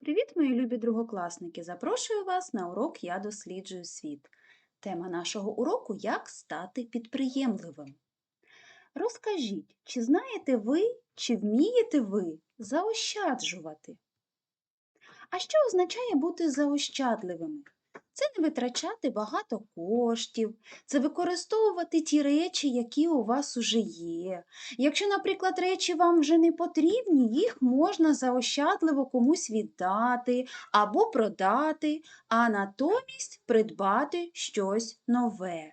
Привіт, мої любі другокласники! Запрошую вас на урок Я досліджую світ. Тема нашого уроку Як стати підприємливим. Розкажіть, чи знаєте ви, чи вмієте ви заощаджувати? А що означає бути заощадливими? Це не витрачати багато коштів, це використовувати ті речі, які у вас уже є. Якщо, наприклад, речі вам вже не потрібні, їх можна заощадливо комусь віддати або продати, а натомість придбати щось нове.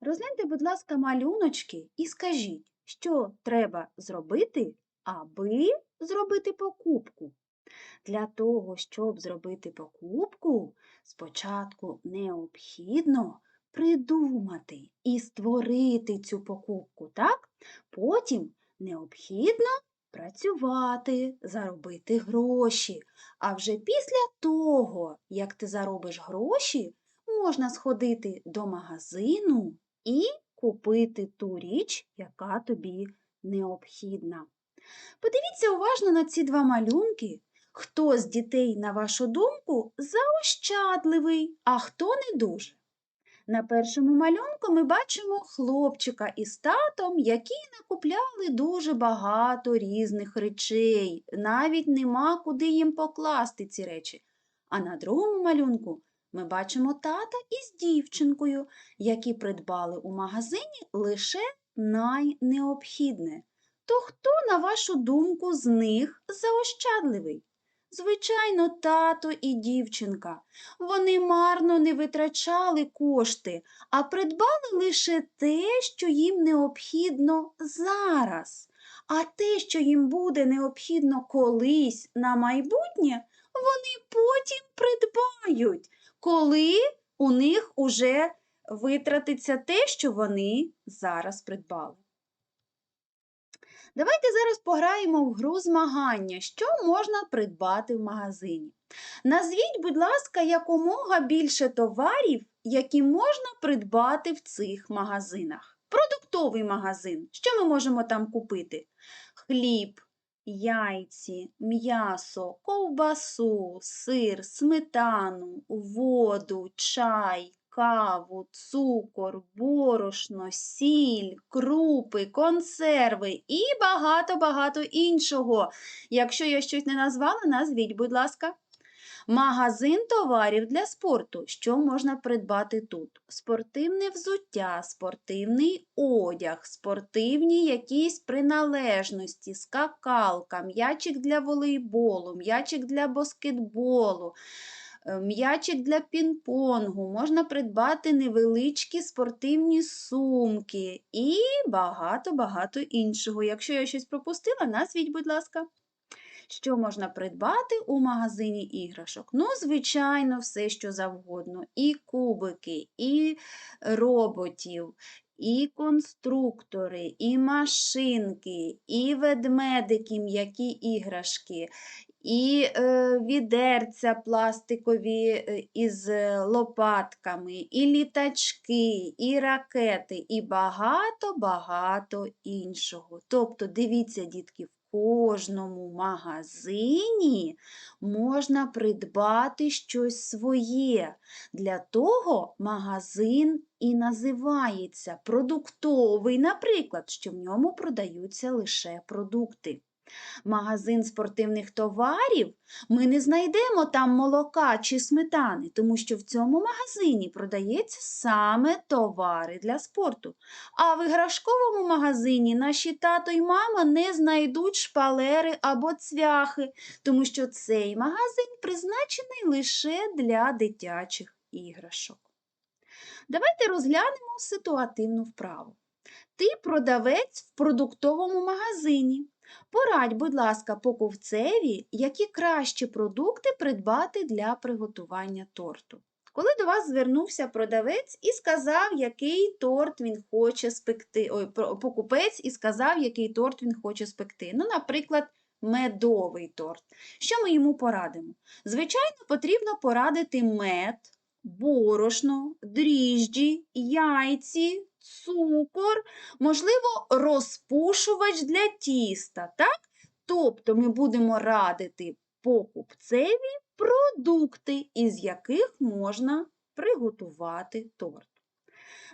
Розгляньте, будь ласка, малюночки і скажіть, що треба зробити, аби зробити покупку. Для того, щоб зробити покупку, спочатку необхідно придумати і створити цю покупку, так? Потім необхідно працювати, заробити гроші. А вже після того, як ти заробиш гроші, можна сходити до магазину і купити ту річ, яка тобі необхідна. Подивіться уважно на ці два малюнки. Хто з дітей, на вашу думку, заощадливий, а хто не дуже? На першому малюнку ми бачимо хлопчика із татом, які накупляли дуже багато різних речей. Навіть нема куди їм покласти ці речі. А на другому малюнку ми бачимо тата із дівчинкою, які придбали у магазині лише найнеобхідне. То хто, на вашу думку, з них заощадливий? Звичайно, тато і дівчинка. Вони марно не витрачали кошти, а придбали лише те, що їм необхідно зараз. А те, що їм буде необхідно колись на майбутнє, вони потім придбають, коли у них уже витратиться те, що вони зараз придбали. Давайте зараз пограємо в гру змагання, що можна придбати в магазині. Назвіть, будь ласка, якомога більше товарів, які можна придбати в цих магазинах. Продуктовий магазин. Що ми можемо там купити? Хліб, яйці, м'ясо, ковбасу, сир, сметану, воду, чай, каву, цукор, борошно, сіль, крупи, консерви і багато-багато іншого. Якщо я щось не назвала, назвіть, будь ласка. Магазин товарів для спорту. Що можна придбати тут? Спортивне взуття, спортивний одяг, спортивні якісь приналежності, скакалка, м'ячик для волейболу, м'ячик для баскетболу. Е, м'ячик для пінг-понгу, можна придбати невеличкі спортивні сумки і багато-багато іншого. Якщо я щось пропустила, назвіть, будь ласка. Що можна придбати у магазині іграшок? Ну, звичайно, все, що завгодно. І кубики, і роботів, і конструктори, і машинки, і ведмедики, м'які іграшки, і е, відерця пластикові е, із лопатками, і літачки, і ракети, і багато-багато іншого. Тобто, дивіться, дітки, в кожному магазині можна придбати щось своє. Для того магазин і називається продуктовий, наприклад, що в ньому продаються лише продукти магазин спортивних товарів, ми не знайдемо там молока чи сметани, тому що в цьому магазині продається саме товари для спорту. А в іграшковому магазині наші тато й мама не знайдуть шпалери або цвяхи, тому що цей магазин призначений лише для дитячих іграшок. Давайте розглянемо ситуативну вправу. Ти продавець в продуктовому магазині. Порадь, будь ласка, покупцеві, які кращі продукти придбати для приготування торту. Коли до вас звернувся продавець і сказав, який торт він хоче спекти, ой, покупець і сказав, який торт він хоче спекти. Ну, наприклад, медовий торт. Що ми йому порадимо? Звичайно, потрібно порадити мед, борошно, дріжджі, яйці, цукор, можливо, розпушувач для тіста. так? Тобто ми будемо радити покупцеві продукти, із яких можна приготувати торт.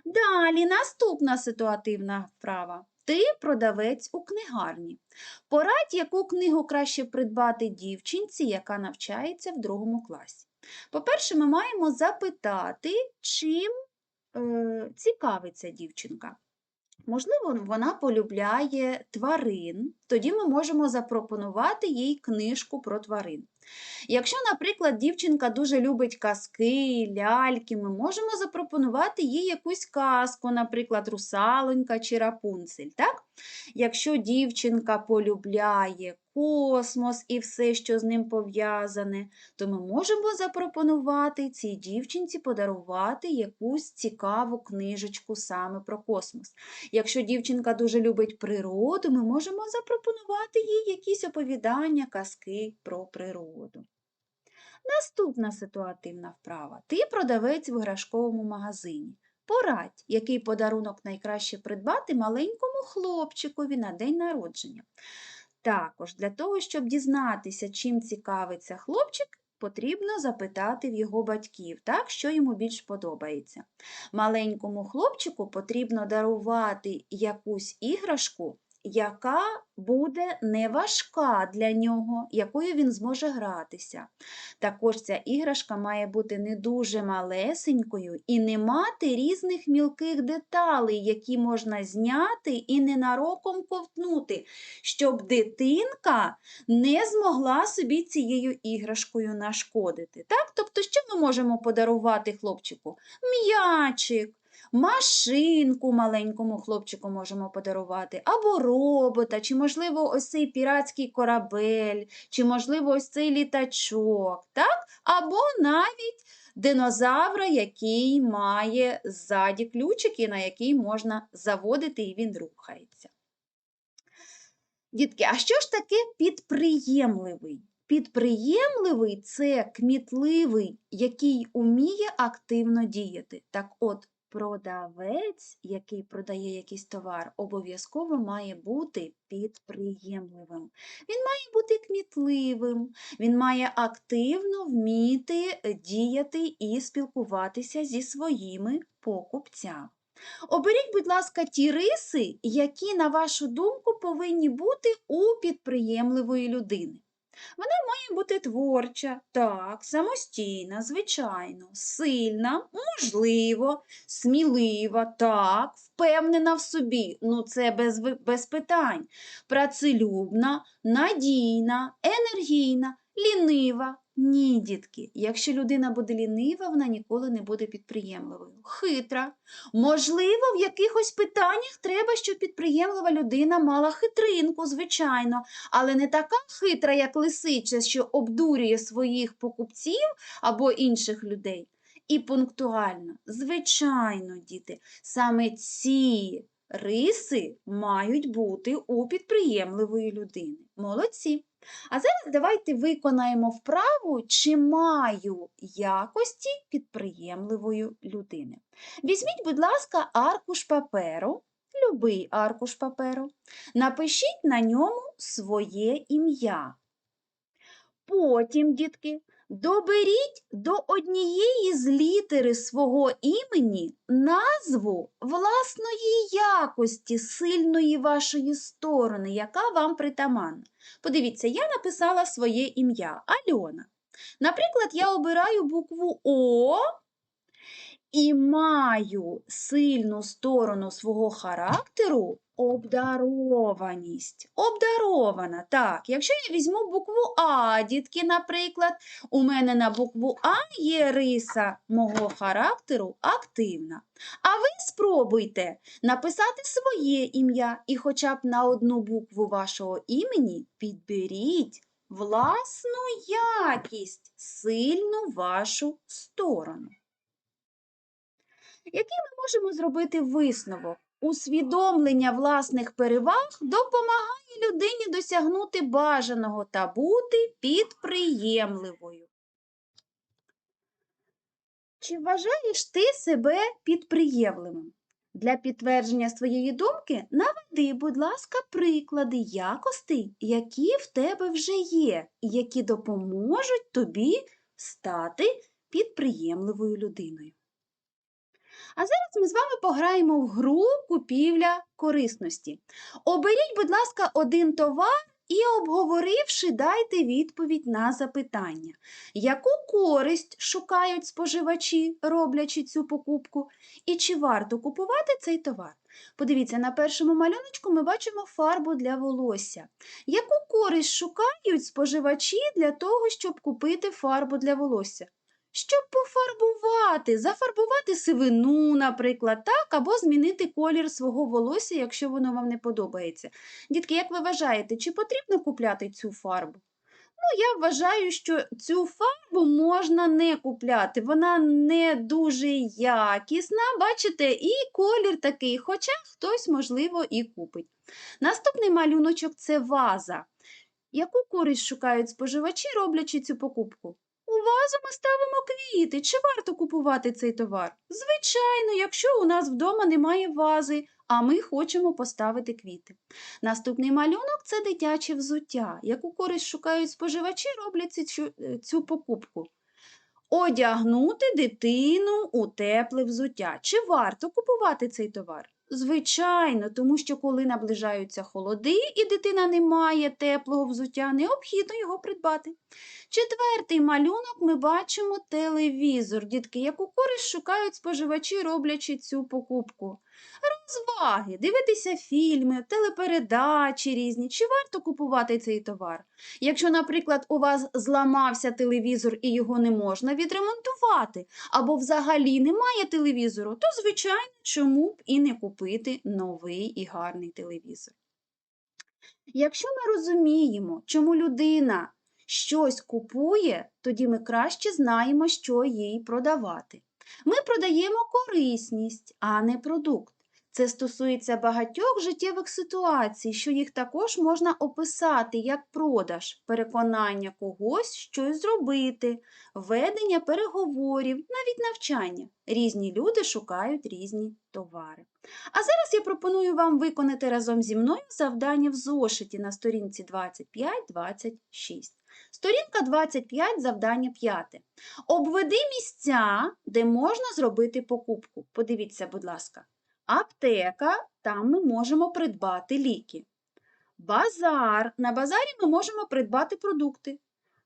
Далі наступна ситуативна вправа. Ти продавець у книгарні. Порадь, яку книгу краще придбати дівчинці, яка навчається в другому класі. По-перше, ми маємо запитати, чим е, цікавиться дівчинка. Можливо, вона полюбляє тварин, тоді ми можемо запропонувати їй книжку про тварин. Якщо, наприклад, дівчинка дуже любить казки, ляльки, ми можемо запропонувати їй якусь казку, наприклад, русалонька чи рапунцель. Так? Якщо дівчинка полюбляє космос і все, що з ним пов'язане, то ми можемо запропонувати цій дівчинці подарувати якусь цікаву книжечку саме про космос. Якщо дівчинка дуже любить природу, ми можемо запропонувати їй якісь оповідання, казки про природу. Наступна ситуативна вправа. Ти продавець в іграшковому магазині. Порадь, який подарунок найкраще придбати маленькому хлопчикові на день народження. Також для того, щоб дізнатися, чим цікавиться хлопчик, потрібно запитати в його батьків, так, що йому більш подобається. Маленькому хлопчику потрібно дарувати якусь іграшку, яка буде не важка для нього, якою він зможе гратися. Також ця іграшка має бути не дуже малесенькою і не мати різних мілких деталей, які можна зняти і ненароком ковтнути, щоб дитинка не змогла собі цією іграшкою нашкодити. Так? Тобто, що ми можемо подарувати хлопчику? М'ячик. Машинку маленькому хлопчику можемо подарувати, або робота, чи, можливо, ось цей піратський корабель, чи, можливо, ось цей літачок, так? або навіть динозавра, який має ззаді ключики, на який можна заводити, і він рухається. Дітки, а що ж таке підприємливий? Підприємливий це кмітливий, який уміє активно діяти. Так от, продавець, який продає якийсь товар, обов'язково має бути підприємливим. Він має бути кмітливим, він має активно вміти діяти і спілкуватися зі своїми покупцями. Оберіть, будь ласка, ті риси, які, на вашу думку, повинні бути у підприємливої людини. Вона має бути творча, так, самостійна, звичайно, сильна, можливо, смілива, так, впевнена в собі, ну це без, без питань, працелюбна, надійна, енергійна, лінива. Ні, дітки, якщо людина буде лінива, вона ніколи не буде підприємливою. Хитра. Можливо, в якихось питаннях треба, щоб підприємлива людина мала хитринку, звичайно, але не така хитра, як лисича, що обдурює своїх покупців або інших людей. І пунктуальна. Звичайно, діти, саме ці риси мають бути у підприємливої людини. Молодці. А зараз давайте виконаємо вправу, чи маю якості підприємливої людини. Візьміть, будь ласка, аркуш паперу, любий аркуш паперу, напишіть на ньому своє ім'я. Потім, дітки, доберіть до однієї з літери свого імені назву власної якості, сильної вашої сторони, яка вам притаманна. Подивіться, я написала своє ім'я Альона. Наприклад, я обираю букву О і маю сильну сторону свого характеру обдарованість. Обдарована. Так, якщо я візьму букву А, дітки, наприклад, у мене на букву А є риса мого характеру активна. А ви спробуйте написати своє ім'я і хоча б на одну букву вашого імені підберіть власну якість, сильну вашу сторону. Який ми можемо зробити висновок? Усвідомлення власних переваг допомагає людині досягнути бажаного та бути підприємливою. Чи вважаєш ти себе підприємливим? Для підтвердження своєї думки наведи, будь ласка, приклади якостей, які в тебе вже є, і які допоможуть тобі стати підприємливою людиною. А зараз ми з вами пограємо в гру купівля корисності. Оберіть, будь ласка, один товар і, обговоривши, дайте відповідь на запитання, яку користь шукають споживачі, роблячи цю покупку, і чи варто купувати цей товар. Подивіться, на першому малюночку ми бачимо фарбу для волосся. Яку користь шукають споживачі для того, щоб купити фарбу для волосся? Щоб пофарбувати, зафарбувати сивину, наприклад, так, або змінити колір свого волосся, якщо воно вам не подобається. Дітки, як ви вважаєте, чи потрібно купляти цю фарбу? Ну, я вважаю, що цю фарбу можна не купляти. Вона не дуже якісна, бачите, і колір такий, хоча хтось, можливо, і купить. Наступний малюночок це ваза. Яку користь шукають споживачі, роблячи цю покупку? Вазу ми ставимо квіти. Чи варто купувати цей товар? Звичайно, якщо у нас вдома немає вази, а ми хочемо поставити квіти. Наступний малюнок це дитяче взуття. Яку користь шукають споживачі, роблять цю, е, цю покупку? Одягнути дитину у тепле взуття. Чи варто купувати цей товар? Звичайно, тому що коли наближаються холоди і дитина не має теплого взуття, необхідно його придбати. Четвертий малюнок ми бачимо телевізор. Дітки, яку користь шукають споживачі, роблячи цю покупку. Розваги, дивитися фільми, телепередачі різні. Чи варто купувати цей товар? Якщо, наприклад, у вас зламався телевізор і його не можна відремонтувати, або взагалі немає телевізору, то, звичайно, чому б і не купити новий і гарний телевізор. Якщо ми розуміємо, чому людина щось купує, тоді ми краще знаємо, що їй продавати. Ми продаємо корисність, а не продукт. Це стосується багатьох життєвих ситуацій, що їх також можна описати як продаж, переконання когось щось зробити, ведення переговорів, навіть навчання. Різні люди шукають різні товари. А зараз я пропоную вам виконати разом зі мною завдання в зошиті на сторінці 25-26. Сторінка 25, завдання 5. Обведи місця, де можна зробити покупку. Подивіться, будь ласка. Аптека, там ми можемо придбати ліки. Базар. На базарі ми можемо придбати продукти.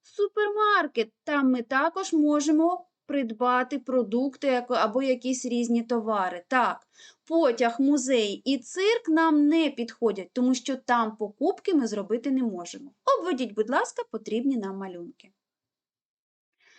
Супермаркет, там ми також можемо придбати продукти або якісь різні товари. Так, потяг, музей і цирк нам не підходять, тому що там покупки ми зробити не можемо. Обведіть, будь ласка, потрібні нам малюнки.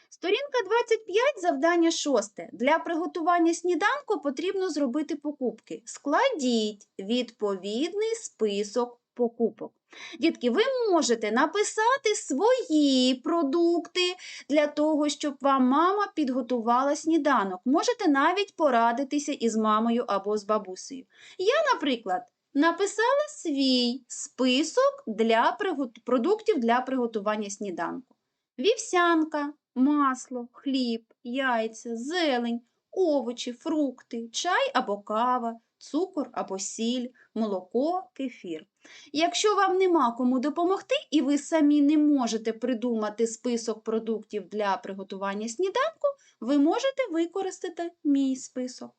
Сторінка 25, завдання 6. Для приготування сніданку потрібно зробити покупки. Складіть відповідний список покупок. Дітки, ви можете написати свої продукти для того, щоб вам мама підготувала сніданок. Можете навіть порадитися із мамою або з бабусею. Я, наприклад, написала свій список для продуктів для приготування сніданку. Вівсянка, масло, хліб, яйця, зелень, овочі, фрукти, чай або кава, цукор або сіль, молоко, кефір. Якщо вам нема кому допомогти і ви самі не можете придумати список продуктів для приготування сніданку, ви можете використати мій список.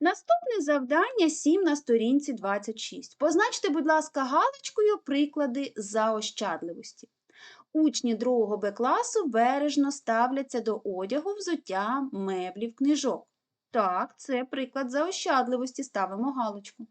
Наступне завдання 7 на сторінці 26. Позначте, будь ласка, галочкою приклади заощадливості. Учні 2 Б класу бережно ставляться до одягу, взуття, меблів, книжок. Так, це приклад заощадливості, ставимо галочку.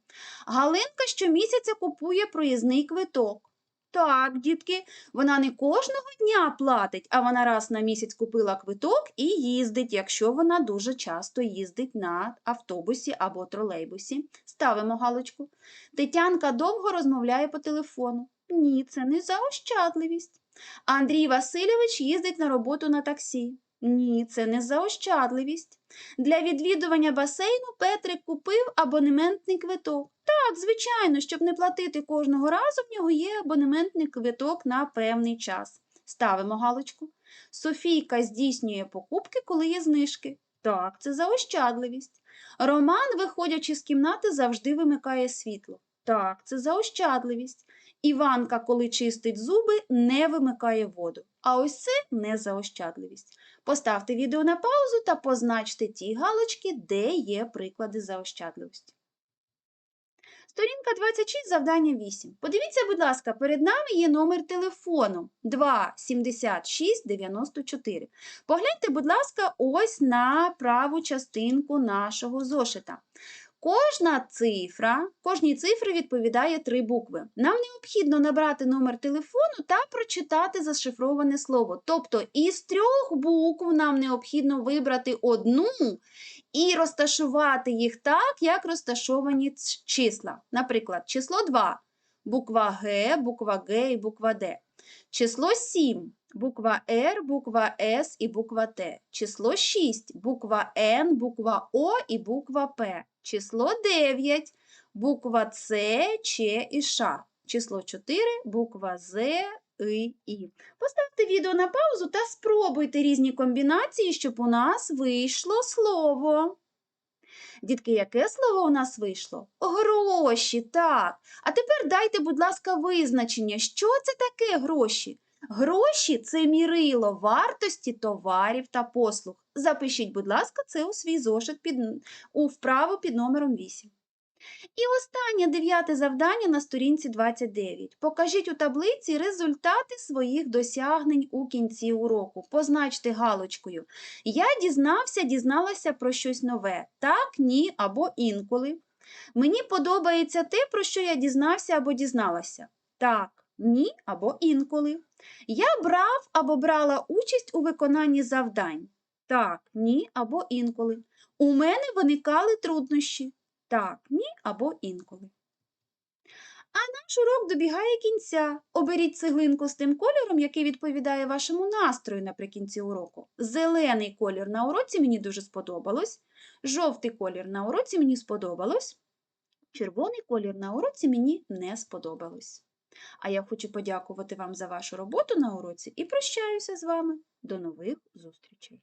Галинка щомісяця купує проїзний квиток. Так, дітки, вона не кожного дня платить, а вона раз на місяць купила квиток і їздить, якщо вона дуже часто їздить на автобусі або тролейбусі. Ставимо галочку. Тетянка довго розмовляє по телефону. Ні, це не заощадливість. Андрій Васильович їздить на роботу на таксі. Ні, це не заощадливість. Для відвідування басейну Петрик купив абонементний квиток. Так, звичайно, щоб не платити кожного разу, в нього є абонементний квиток на певний час. Ставимо галочку. Софійка здійснює покупки, коли є знижки. Так, це заощадливість. Роман, виходячи з кімнати, завжди вимикає світло. Так, це заощадливість. Іванка, коли чистить зуби, не вимикає воду. А ось це незаощадливість. Поставте відео на паузу та позначте ті галочки, де є приклади заощадливості. Сторінка 26, завдання 8. Подивіться, будь ласка, перед нами є номер телефону 2 76 94. Погляньте, будь ласка, ось на праву частинку нашого зошита. Кожна цифра, кожній цифрі відповідає три букви. Нам необхідно набрати номер телефону та прочитати зашифроване слово. Тобто із трьох букв нам необхідно вибрати одну і розташувати їх так, як розташовані числа. Наприклад, число 2, буква Г, буква Г і буква Д. Число 7, буква Р, буква С і буква Т. Число 6, буква Н, буква О і буква П. Число 9, буква С, Ч і Ш. Число 4, буква З, І, І. Поставте відео на паузу та спробуйте різні комбінації, щоб у нас вийшло слово. Дітки, яке слово у нас вийшло? Гроші, так. А тепер дайте, будь ласка, визначення, що це таке гроші? Гроші це мірило вартості товарів та послуг. Запишіть, будь ласка, це у свій зошит під, у вправу під номером 8. І останнє дев'яте завдання на сторінці 29. Покажіть у таблиці результати своїх досягнень у кінці уроку. Позначте галочкою. Я дізнався, дізналася про щось нове. Так, ні або інколи. Мені подобається те, про що я дізнався або дізналася. Так, ні або інколи. Я брав або брала участь у виконанні завдань. Так, ні або інколи. У мене виникали труднощі. Так, ні або інколи. А наш урок добігає кінця. Оберіть цеглинку з тим кольором, який відповідає вашому настрою наприкінці уроку. Зелений колір на уроці мені дуже сподобалось. Жовтий колір на уроці мені сподобалось. Червоний колір на уроці мені не сподобалось. А я хочу подякувати вам за вашу роботу на уроці і прощаюся з вами. До нових зустрічей!